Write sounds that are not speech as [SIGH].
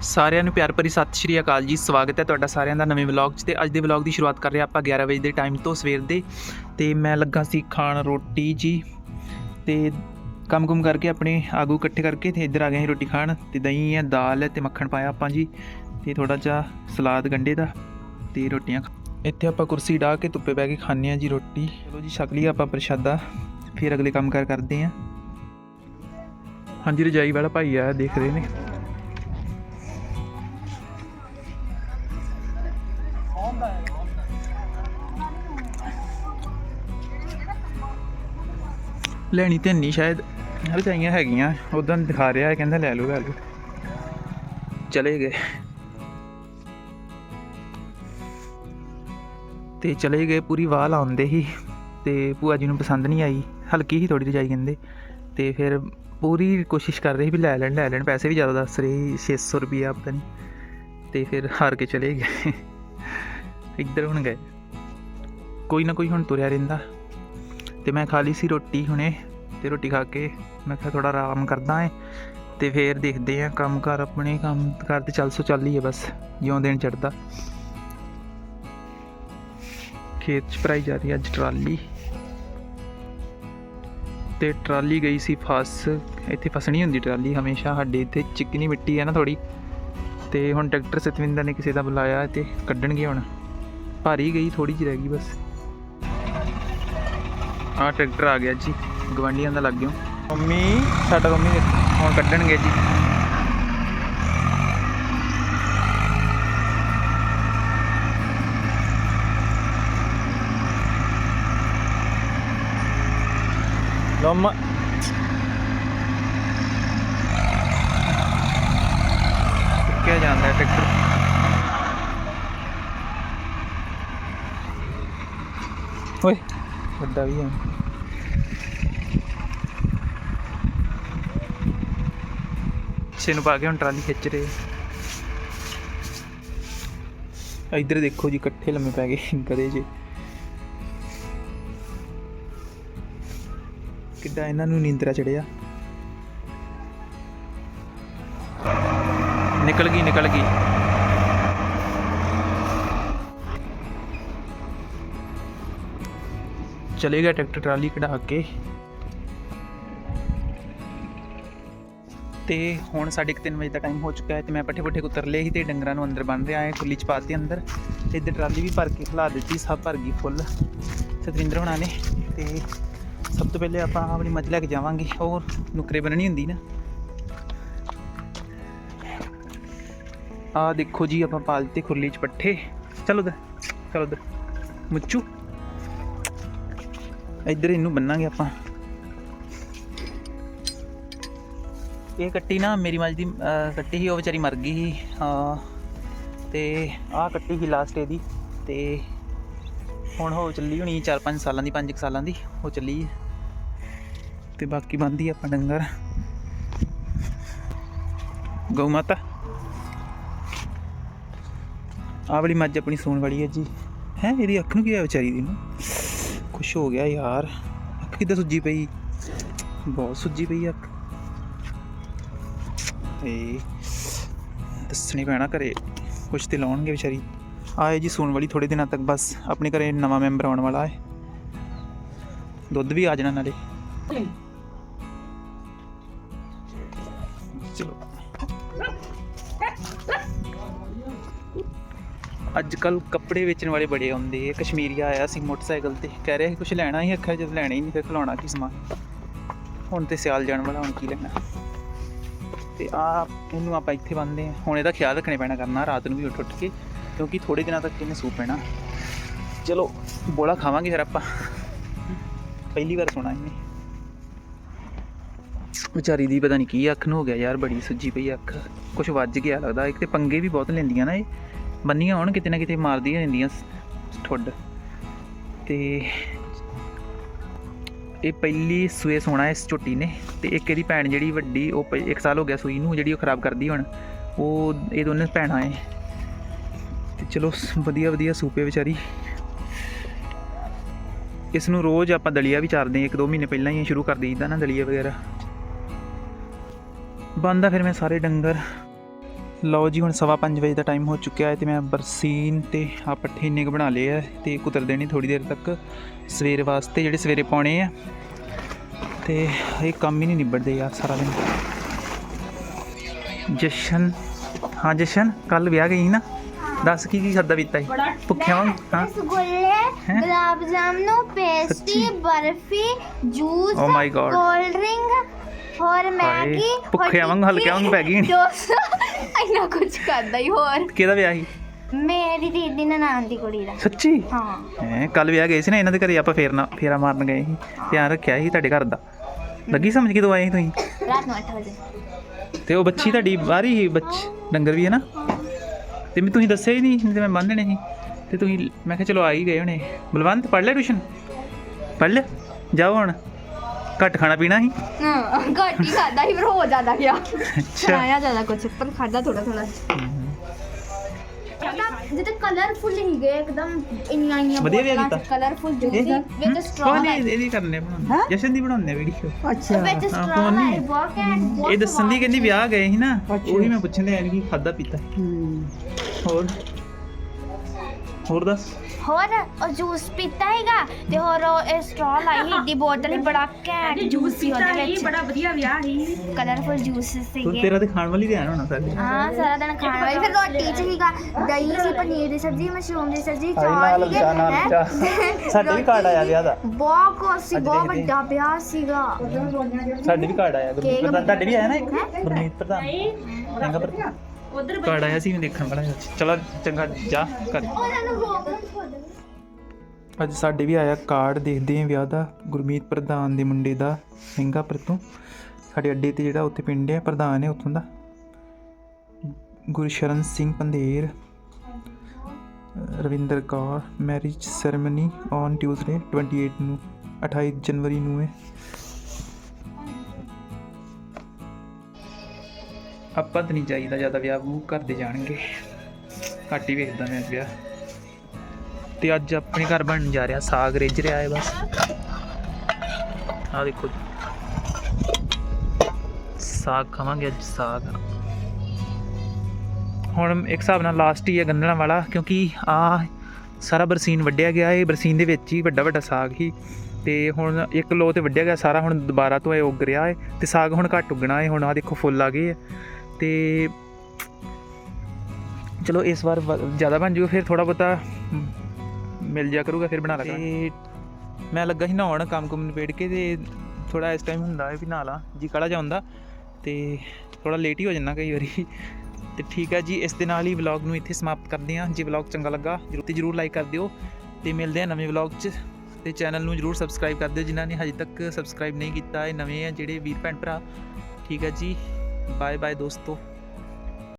ਸਾਰਿਆਂ ਨੂੰ ਪਿਆਰ ਭਰੀ ਸਤਿ ਸ਼੍ਰੀ ਅਕਾਲ ਜੀ। ਸਵਾਗਤ ਹੈ ਤੁਹਾਡਾ ਸਾਰਿਆਂ ਦਾ ਨਵੇਂ ਵਲੌਗ 'ਚ ਤੇ ਅੱਜ ਦੇ ਵਲੌਗ ਦੀ ਸ਼ੁਰੂਆਤ ਕਰ ਰਹੇ ਆਪਾਂ 11 ਵਜੇ ਦੇ ਟਾਈਮ ਤੋਂ ਸਵੇਰ ਦੇ। ਤੇ ਮੈਂ ਲੱਗਾ ਸੀ ਖਾਣ ਰੋਟੀ ਜੀ। ਤੇ ਕੰਮ ਕੁਮ ਕਰਕੇ ਆਪਣੇ ਆਗੂ ਇਕੱਠੇ ਕਰਕੇ ਤੇ ਇੱਧਰ ਆ ਗਏ ਸੀ ਰੋਟੀ ਖਾਣ। ਤੇ ਦਹੀਂ ਹੈ ਦਾਲ ਹੈ ਤੇ ਮੱਖਣ ਪਾਇਆ ਆਪਾਂ ਜੀ। ਤੇ ਥੋੜਾ ਜਿਹਾ ਸਲਾਦ ਗੰਡੇ ਦਾ ਤੇ ਰੋਟੀਆਂ ਖਾ- ਇੱਥੇ ਆਪਾਂ ਕੁਰਸੀ ਢਾ ਕੇ ਧੁੱਪੇ ਬਹਿ ਕੇ ਖਾਂਦੇ ਆ ਜੀ ਰੋਟੀ। ਚਲੋ ਜੀ, ਛਕ ਲਈ ਆਪਾਂ ਪ੍ਰਸ਼ਾਦਾ। ਫਿਰ ਅਗਲੇ ਕੰਮ ਕਾਰ ਕਰਦੇ ਆ ਹਾਂਜੀ, ਰਜਾਈ ਵਾਲਾ ਭਾਈ ਆ ਦੇਖ ਰਹੇ ਨੇ। ਲੈਣੀ ਤੇ ਨਹੀਂ ਸ਼ਾਇਦ ਰਜਾਈਆਂ ਹੈਗੀਆਂ ਉਦੋਂ ਦਿਖਾ ਰਿਹਾ ਹੈ, ਕਹਿੰਦਾ ਲੈ ਲਓ ਲੈ ਲਓ ਚਲੇ ਗਏ। ਤੇ ਚਲੇ ਗਏ ਪੂਰੀ ਵਾਹ ਲਾਉਂਦੇ ਹੀ, ਤੇ ਭੂਆ ਜੀ ਨੂੰ ਪਸੰਦ ਨਹੀਂ ਆਈ, ਹਲਕੀ ਹੀ ਥੋੜੀ ਰਜਾਈ ਕਹਿੰਦੇ। ਤੇ ਫਿਰ ਪੂਰੀ ਕੋਸ਼ਿਸ਼ ਕਰ ਰਹੇ ਸੀ ਵੀ ਲੈ ਲੈਣ ਲੈ ਲੈਣ, ਪੈਸੇ ਵੀ ਜ਼ਿਆਦਾ ਦੱਸ ਰਹੇ ਸੀ 600 ਰੁਪਈਆ, ਪਤਾ ਨਹੀਂ। ਤੇ ਫਿਰ ਹਾਰ ਕੇ ਚਲੇ ਗਏ। ਇੱਧਰ ਹੁਣ ਗਏ। ਕੋਈ ਨਾ ਕੋਈ ਹੁਣ ਤੁਰਿਆ ਰਹਿੰਦਾ। ਤੇ ਮੈਂ ਖਾ ਲਈ ਸੀ ਰੋਟੀ ਹੁਣੇ, ਤੇ ਰੋਟੀ ਖਾ ਕੇ ਮੈਂ ਕਿਹਾ ਥੋੜਾ ਆਰਾਮ ਕਰਦਾ ਏ ਤੇ ਫੇਰ ਦੇਖਦੇ ਆ ਕੰਮ ਕਰ ਆਪਣੇ ਕੰਮ ਕਰ ਤੇ ਚੱਲ ਸੋ ਚੱਲ ਹੀ ਹੈ ਬਸ, ਜਿਉਂ ਦਿਨ ਚੜਦਾ ਖੇਤ 'ਚ ਭਰਾਈ ਜਾ ਰਹੀ ਅੱਜ ਟਰਾਲੀ। ਤੇ ਟਰਾਲੀ ਗਈ ਸੀ ਫਸ, ਇੱਥੇ ਫਸਣੀ ਹੁੰਦੀ ਟਰਾਲੀ ਹਮੇਸ਼ਾ ਸਾਡੇ ਇੱਥੇ, ਚਿਕਨੀ ਮਿੱਟੀ ਹੈ ਨਾ ਥੋੜੀ ਤੇ ਹੁਣ ਟਰੈਕਟਰ ਸਤਵਿੰਦਰ ਨੇ ਕਿਸੇ ਦਾ ਬੁਲਾਇਆ ਤੇ ਕੱਢਣਗੇ ਹੁਣ। ਭਾਰੀ ਗਈ ਥੋੜੀ ਜਿਹੀ ਰਹਿ ਗਈ ਬਸ। ਆਹ ਟਰੈਕਟਰ ਆ ਗਿਆ ਜੀ ਗਵਾਂਡੀਆਂ ਦਾ ਲੱਗ ਗਿਆ। ਮੰਮੀ, ਸਾਡਾ ਮੰਮੀ ਨੇ ਹੁਣ ਕੱਢਣਗੇ ਜੀ। ਲੰਮਾ ਕਿਹਾ ਜਾਂਦਾ ਟਰੈਕਟਰ। ਓਏ। ਵੱਡਾ ਵੀ ਆ ਛੇ ਨੂੰ ਪਾ ਕੇ ਹੁਣ ਟਰਾਲੀ ਖਿੱਚ ਰਹੇ। ਆ। ਇੱਧਰ ਦੇਖੋ ਜੀ, ਇਕੱਠੇ ਲੰਮੇ ਪੈ ਗਏ [LAUGHS] ਗਧੇ ਜੇ। ਕਿੱਦਾਂ ਇਹਨਾਂ ਨੂੰ ਨੀਂਦਰਾ ਚੜਿਆ। ਨਿਕਲ ਗਈ ਨਿਕਲ ਗਈ। ਚਲੇ ਗਿਆ ਟਰੈਕਟਰ ਟਰਾਲੀ ਕਢਾ ਕੇ। ਤੇ ਹੁਣ ਸਾਢੇ ਕੁ ਤਿੰਨ ਵਜੇ ਦਾ ਟਾਈਮ ਹੋ ਚੁੱਕਾ ਹੈ ਤੇ ਮੈਂ ਪੱਠੇ ਪੁੱਠੇ ਕੁਤਰ ਲਏ ਸੀ ਤੇ ਡੰਗਰਾਂ ਨੂੰ ਅੰਦਰ ਬੰਨ ਰਿਹਾ ਹੈ ਖੁੱਲੀ ਚ ਪਾਤੀ ਅੰਦਰ। ਤੇ ਇੱਧਰ ਟਰਾਲੀ ਵੀ ਭਰ ਕੇ ਖਲਾ ਦਿੱਤੀ, ਸਭ ਭਰ ਗਈ ਫੁੱਲ। ਸਤਵਿੰਦਰ ਹੋਣਾ ਨੇ ਤੇ ਸਭ ਤੋਂ ਪਹਿਲੇ ਆਪਾਂ ਆਪਣੀ ਮੱਝ ਲੈ ਕੇ ਜਾਵਾਂਗੇ, ਉਹ ਨੁਕਰੇ ਬਣਨੀ ਹੁੰਦੀ ਨਾ। ਆ ਦੇਖੋ ਜੀ, ਆਪਾਂ ਪਾਲਤੇ ਖੁਰਲੀ ਚ ਪੱਠੇ। ਚਲੋ ਉਧਰ ਚਲੋ ਉਧਰ। ਮੁੱਚੂ। ਇੱਧਰ ਇਹਨੂੰ ਬੰਨਾਂਗੇ ਆਪਾਂ। ਇਹ ਕੱਟੀ ਨਾ ਮੇਰੀ ਮੱਝ ਦੀ ਕੱਟੀ ਸੀ, ਉਹ ਵਿਚਾਰੀ ਮਰ ਗਈ ਸੀ। ਹਾਂ, ਤੇ ਆਹ ਕੱਟੀ ਸੀ ਲਾਸਟ ਇਹਦੀ। ਤੇ ਹੁਣ ਹੋ ਚੱਲੀ ਹੋਣੀ 4-5 ਸਾਲਾਂ ਦੀ 5 ਸਾਲਾਂ ਦੀ ਹੋ ਚੱਲੀ ਹੈ। ਤੇ ਬਾਕੀ ਬੰਦੀ ਆਪਾਂ ਡੰਗਰ। ਗਊ ਮਾਤਾ। ਆਹ ਵਾਲੀ ਮੱਝ ਆਪਣੀ ਸੂਣ ਵਾਲੀ ਹੈ ਜੀ। ਹੈ, ਇਹਦੀ ਅੱਖ ਨੂੰ ਕੀ ਹੋਇਆ ਵਿਚਾਰੀ ਦੀ ਨੂੰ ਕੁਛ ਹੋ ਗਿਆ ਯਾਰ। ਅੱਖ ਕਿੱਦਾਂ ਸੁੱਜੀ ਪਈ? ਬਹੁਤ ਸੁੱਜੀ ਪਈ ਅੱਖ। ਤੇ ਦੱਸਣੀ ਪੈਣਾ ਘਰੇ, ਕੁਛ ਤੇ ਲਾਉਣਗੇ ਵਿਚਾਰੀ। ਆਏ ਜੀ ਸੂਣ ਵਾਲੀ ਥੋੜੇ ਦਿਨਾਂ ਤੱਕ, ਬਸ ਆਪਣੇ ਘਰੇ ਨਵਾਂ ਮੈਂਬਰ ਆਉਣ ਵਾਲਾ ਹੈ। ਦੁੱਧ ਵੀ ਆ ਜਾਣਾ ਨਾਲੇ। ਚਲੋ। ਅੱਜ ਕੱਲ ਕੱਪੜੇ ਵੇਚਣ ਵਾਲੇ ਬੜੇ ਆਉਂਦੇ ਆ। ਕਸ਼ਮੀਰੀਆ ਆਇਆ ਸੀ ਮੋਟਰਸਾਈਕਲ ਤੇ। ਕਹਿ ਰਿਹਾ ਸੀ ਕੁਝ ਲੈਣਾ ਹੀ ਅੱਖਾਂ ਜਦ ਲੈਣਾ ਹੀ ਨਹੀਂ ਫਿਰ ਖਿਲਾਉਣਾ ਕੀ ਸਮਾਨ? ਹੁਣ ਤੇ ਸਿਆਲ ਜਾਣ ਵਾਲਾ, ਹੁਣ ਕੀ ਲੈਣਾ? ਤੇ ਆ, ਇਹਨੂੰ ਆਪਾਂ ਇੱਥੇ ਬੰਨਦੇ ਆ ਹੁਣ ਇਹਦਾ ਖਿਆਲ ਰੱਖਣੇ ਪੈਣਾ ਕਰਨਾ, ਰਾਤ ਨੂੰ ਵੀ ਉੱਠ ਉੱਠ ਕੇ, ਕਿਉਂਕਿ ਥੋੜੇ ਦਿਨਾਂ ਤੱਕ ਇਹਨੇ ਸੂ ਪੈਣਾ। ਚਲੋ, ਬੋਲਾ ਖਾਵਾਂਗੇ ਫਿਰ ਆਪਾਂ। ਪਹਿਲੀ ਵਾਰ ਸੁਣਾ ਇਹਨੇ। ਵਿਚਾਰੀ ਦੀ ਪਤਾ ਨਹੀਂ ਕੀ ਅੱਖ ਨੂੰ ਹੋ ਗਿਆ ਯਾਰ, ਬੜੀ ਸੁੱਜੀ ਪਈ ਅੱਖ। ਕੁਝ ਵੱਜ ਗਿਆ ਲੱਗਦਾ। ਇੱਕ ਤੇ ਪੰਗੇ ਵੀ ਬਹੁਤ ਲੈਂਦੀਆਂ ਨਾ ਇਹ। ਬੰਨੀਆਂ ਹੋਣ, ਕਿਤੇ ਨਾ ਕਿਤੇ ਮਾਰਦੀਆਂ ਰਹਿੰਦੀਆਂ ਠੁੱਡ। ਤੇ ਇਹ ਪਹਿਲੀ ਸੂਏ ਸੋਣਾ ਇਸ ਝੋਟੀ ਨੇ, ਤੇ ਇੱਕ ਇਹਦੀ ਭੈਣ ਜਿਹੜੀ ਵੱਡੀ, ਉਹ ਪ- ਇੱਕ ਸਾਲ ਹੋ ਗਿਆ ਸੂਈ ਨੂੰ, ਜਿਹੜੀ ਉਹ ਖਰਾਬ ਕਰਦੀ ਹੁਣ, ਉਹ, ਇਹ ਦੋਨੇ ਭੈਣਾਂ ਐ। ਤੇ ਚਲੋ ਵਧੀਆ ਵਧੀਆ ਸੂਪੇ ਵਿਚਾਰੀ। ਇਸ ਨੂੰ ਰੋਜ਼ ਆਪਾਂ ਦਲੀਆ ਵੀ ਚਾਰਦੇ ਇੱਕ ਦੋ ਮਹੀਨੇ ਪਹਿਲਾਂ ਹੀ ਸ਼ੁਰੂ ਕਰ ਦਈਦਾ ਨਾ ਦਲੀਆ ਵਗੈਰਾ। ਬੰਦਾ ਫਿਰ ਮੈਂ ਸਾਰੇ ਡੰਗਰ। ਲਓ ਜੀ ਹੁਣ ਸਵਾ ਪੰਜ ਵਜੇ ਦਾ ਟਾਈਮ ਹੋ ਚੁੱਕਿਆ ਹੈ ਤੇ ਮੈਂ ਬਰਸੀਨ ਤੇ ਆ ਪੱਠੇ ਇੰਨੇ ਕੁ ਬਣਾ ਲਏ ਆ ਤੇ ਕੁਤਰ ਦੇਣੀ ਥੋੜੀ ਦੇਰ ਤੱਕ ਸਵੇਰ ਵਾਸਤੇ ਜਿਹੜੇ ਸਵੇਰੇ ਪਾਉਣੇ ਆ ਤੇ ਇਹ ਕੰਮ ਹੀ ਨਹੀਂ ਨਿਬੜਦੇ ਯਾਰ ਸਾਰਾ ਦਿਨ ਜਸ਼ਨ ਹਾਂ ਜਸ਼ਨ ਕੱਲ ਵਿਆਹ ਗਈ ਨਾ ਦੱਸ ਕੀ ਕੀ ਖਾਦਾ ਪੀਤਾ ਸੀ ਭੁੱਖਿਆ ਹਾਂ ਰਸਗੁੱਲੇ ਹੈਂ? Gulab jamun pastry? Barfi juice Oh. Cold drink ਹੋਰ ਮੈਗੀ ਹੋਰ ਭੁੱਖਿਆਂ ਵਾਂਗ ਹਲਕਿਆਂ ਵਾਂਗ ਪੈ ਗਈ ਇੰਨਾ ਕੁਝ ਕਰਦਾ ਹੀ ਹੋਰ। ਕਿਹਦਾ ਵਿਆਹ ਸੀ? ਮੇਰੀ ਦੀਦੀ ਨਨਾਣ ਦੀ ਕੁੜੀ ਦਾ। ਸੱਚੀ? ਹਾਂ। ਹੈ ਕੱਲ ਵਿਆਹ ਗਏ ਸੀ ਨਾ ਇਹਨਾਂ ਦੇ ਘਰੇ ਆਪਾਂ ਫੇਰਨਾ ਫੇਰਾ ਮਾਰਨ ਗਏ ਸੀ। ਧਿਆਨ ਰੱਖਿਆ ਸੀ ਤੁਹਾਡੇ ਘਰ ਦਾ। ਲੱਗੀ ਸਮਝ ਕਿਦੋਂ ਆਏ ਸੀ ਤੁਸੀਂ? ਰਾਤ ਨੂੰ 8 ਵਜੇ। ਤੇ ਉਹ ਬੱਚੀ ਤੁਹਾਡੀ ਬਾਹਰੀ ਸੀ ਬੱਚ ਡੰਗਰ ਵੀ ਹੈ ਨਾ? ਤੇ ਮੈਂ ਤੁਸੀਂ ਦੱਸਿਆ ਹੀ ਨਹੀਂ ਤੇ ਮੈਂ ਬੰਨਣੇ ਸੀ। ਤੇ ਤੁਸੀਂ ਮੈਂ ਕਿਹਾ ਚਲੋ ਆ ਹੀ ਗਏ ਹੋਣੇ। ਬਲਵੰਤ ਪੜ੍ਹ ਲਿਆ ਟਿਊਸ਼ਨ? ਪੜ੍ਹ ਲਿਆ ਜਾਓ ਹੁਣ। ਘੱਟ ਖਾਣਾ ਪੀਣਾ ਸੀ? ਹਾਂ ਘੱਟ ਹੀ ਖਾਦਾ ਹੀ ਫਿਰ ਹੋ ਜਾਂਦਾ ਗਿਆ। ਅੱਛਾ। ਆਇਆ ਜ਼ਿਆਦਾ ਕੁਝ ਪਰ ਖਾਦਾ ਥੋੜਾ ਥੋੜਾ ਜਿੱਤੇ ਕਲਰਫੁਲ ਹੀ ਗਏ ਇੱਕਦਮ ਇੰਨੀਆਂ ਇੰਨੀਆਂ ਵਧੀਆ ਕੀਤਾ। ਕਲਰਫੁਲ ਜੂਸੀ ਇਹ ਵਿੱਚ ਕੋਈ ਸਟ੍ਰਾਅ ਨਹੀਂ ਇਹਦੀ ਕਰਨੇ ਬਣਾਉਂਦੇ। ਜਸ਼ਨ ਦੀ ਬਣਾਉਂਦੇ ਵੀਡੀਓ ਹਾਂ, ਨਹੀਂ? ਹੈ ਬਹੁਤ ਘੈਂਟ ਬਹੁਤ ਇਹ ਦੱਸਣ ਦੀ। ਕਹਿੰਦੀ ਵਿਆਹ ਗਏ ਸੀ ਨਾ ਉਹੀ ਮੈਂ ਪੁੱਛਣ ਦੇ ਆਇਆ ਕਿ ਖਾਦਾ ਪੀਤਾ। ਹੋਰ? ਹੋਰ ਦੱਸ। ਹੋਰ ਉਹ ਜੂਸ ਪੀਤਾ ਹੈਗਾ ਤੇ ਹੋਰ ਉਹ ਇਹ ਸਟ੍ਰਾਅ ਲਾਈ ਸੀ ਦੀ ਬੋਤਲ ਹੀ ਬੜਾ ਘੈਂਟ ਜੂਸ ਸੀ ਉਹਦੇ ਵਿੱਚ। ਬੜਾ ਵਧੀਆ ਵਿਆਹ ਸੀ। ਕਲਰਫੁਲ ਜੂਸ ਤੂੰ ਸੀਗੇ ਤੇਰਾ ਤੇ ਖਾਣ ਵਾਲੀ ਧਿਆਨ ਹੋਣਾ ਸਾਡੇ ਹਾਂ ਸਾਰਾ ਦਿਨ ਖਾਣ ਵਾਲੀ। ਫਿਰ ਰੋਟੀ ਚ ਹੀਗਾ ਦਹੀਂ ਸੀ ਪਨੀਰ ਦੀ ਸਬਜ਼ੀ ਮਸ਼ਰੂਮ ਦੀ ਸਬਜ਼ੀ ਹਾਏ ਨਾਲ ਨਾਲ ਸੀਗੇ ਸਾਡੇ ਵੀ ਕਾਰਡ ਆਇਆ ਵਿਆਹ ਦਾ। ਬਹੁਤ ਕੁਛ ਸੀ ਅੱਜ ਬਹੁਤ ਦੇਖਦੇ ਵੱਡਾ ਵਿਆਹ ਸੀਗਾ। ਸਾਡੇ ਵੀ ਕਾਰਡ ਆਇਆ ਗੁਰਮੀਤ ਪ੍ਰਧਾਨ। ਤੁਹਾਡੇ ਵੀ ਆਇਆ ਨਾ ਇੱਕ? ਗੁਰਮੀਤ ਪ੍ਰਧਾਨ। ਚੰਗਾ ਪ੍ਰਧਾਨ ਉਧਰ ਕਾਰਡ ਆਇਆ ਸੀ ਮੈਂ ਦੇਖਣ ਵਾਲਾ ਸੀ। ਚਲੋ ਚੰਗਾ ਜਾ ਕਰ ਉਹਨਾਂ ਨੂੰ ਰੋਕ ਅੱਜ ਸਾਡੇ ਵੀ ਆਇਆ ਕਾਰਡ ਦੇਖਦੇ ਆਂ ਵਿਆਹ ਦਾ। ਗੁਰਮੀਤ ਪ੍ਰਧਾਨ ਦੇ ਮੁੰਡੇ ਦਾ ਸਿੰਗਾਪੁਰ ਤੋਂ। ਸਾਡੇ ਅੱਡੇ ਤੇ ਜਿਹੜਾ ਉੱਥੇ ਪਿੰਡ ਹੈ ਪ੍ਰਧਾਨ ਹੈ ਉੱਥੋਂ ਦਾ। ਗੁਰਸ਼ਰਨ ਸਿੰਘ ਪੰਧੇਰ। ਅ, Ravinder Kaur. Marriage ceremony on Tuesday 28 ਨੂੰ 28 ਜਨਵਰੀ ਨੂੰ ਹੈ। ਆਪਾਂ ਤਾਂ ਨਹੀਂ ਚਾਹੀਦਾ ਜ਼ਿਆਦਾ ਵਿਆਹ ਵੂ ਕਰਦੇ ਜਾਣਗੇ। ਘੱਟ ਹੀ ਵੇਖਦਾ ਮੈਂ ਵਿਆਹ। ਤੇ ਅੱਜ ਆਪਣੇ ਘਰ ਬਣਨ ਜਾ ਰਿਹਾ, ਸਾਗ ਰਿੱਝ ਰਿਹਾ ਹੈ ਬਸ। ਆਹ ਦੇਖੋ ਸਾਗ ਖਾਵਾਂਗੇ ਅੱਜ ਸਾਗ। ਹੁਣ ਇੱਕ ਹਿਸਾਬ ਨਾਲ ਲਾਸਟ ਹੀ ਹੈ ਗੰਨਣਾ ਵਾਲਾ, ਕਿਉਂਕਿ ਆ ਸਾਰਾ ਬਰਸੀਨ ਵੱਢਿਆ ਗਿਆ, ਇਹ ਬਰਸੀਨ ਦੇ ਵਿੱਚ ਹੀ ਵੱਡਾ ਵੱਡਾ ਸਾਗ ਹੀ। ਤੇ ਹੁਣ ਇੱਕ ਲੋ ਤੇ ਵੱਢਿਆ ਗਿਆ, ਸਾਰਾ ਹੁਣ ਦੁਬਾਰਾ ਤੋਂ ਇਹ ਉੱਗ ਰਿਹਾ ਹੈ, ਤੇ ਸਾਗ ਹੁਣ ਘੱਟ ਉੱਗਣਾ ਹੈ, ਹੁਣ ਆ ਦੇਖੋ ਫੁੱਲ ਆ ਗਏ ਆ ਤੇ ਚਲੋ ਇਸ ਵਾਰ ਜ਼ਿਆਦਾ ਬਣ ਜੂਗਾ ਫਿਰ ਥੋੜਾ ਬਹੁਤਾ ਮ, ਮਿਲ ਜਾ ਕਰੂਗਾ ਫਿਰ ਬਣਾ ਲਾਂਗਾ ਤੇ ਮੈਂ ਲੱਗਾ ਸੀ ਨਹਾਉਣ ਕੰਮ ਕੁਮ ਨਿਬੇੜ ਕੇ ਤੇ ਥੋੜਾ ਇਸ ਟਾਈਮ ਹੁੰਦਾ ਹੈ ਵੀ ਨਹਾ ਲਾ ਜੀ ਕਾਲਾ ਜਾਂਦਾ ਤੇ ਥੋੜਾ ਲੇਟ ਹੀ ਹੋ ਜਾਂਦਾ ਕਈ ਵਾਰੀ। ਤੇ ਠੀਕ ਹੈ ਜੀ ਇਸ ਦੇ ਨਾਲ ਹੀ ਵਲੌਗ ਨੂੰ ਇੱਥੇ ਸਮਾਪਤ ਕਰਦੇ ਹਾਂ। ਜੇ ਵਲੌਗ ਚੰਗਾ ਲੱਗਾ ਜਰੂਰ ਤੇ ਜਰੂਰ ਲਾਈਕ ਕਰ ਦਿਓ ਤੇ ਮਿਲਦੇ ਹਾਂ ਨਵੇਂ ਵਲੌਗ 'ਚ। ਤੇ ਚੈਨਲ ਨੂੰ ਜਰੂਰ ਸਬਸਕ੍ਰਾਈਬ ਕਰ ਦਿਓ ਜਿਨ੍ਹਾਂ ਨੇ ਹਜੇ ਤੱਕ ਸਬਸਕ੍ਰਾਈਬ ਨਹੀਂ ਕੀਤਾ ਇਹ ਨਵੇਂ ਆ ਜਿਹੜੇ ਵੀਰ ਭੈਣ ਭਰਾ। ਠੀਕ ਹੈ ਜੀ। ਬਾਏ ਬਾਏ ਦੋਸਤੋ।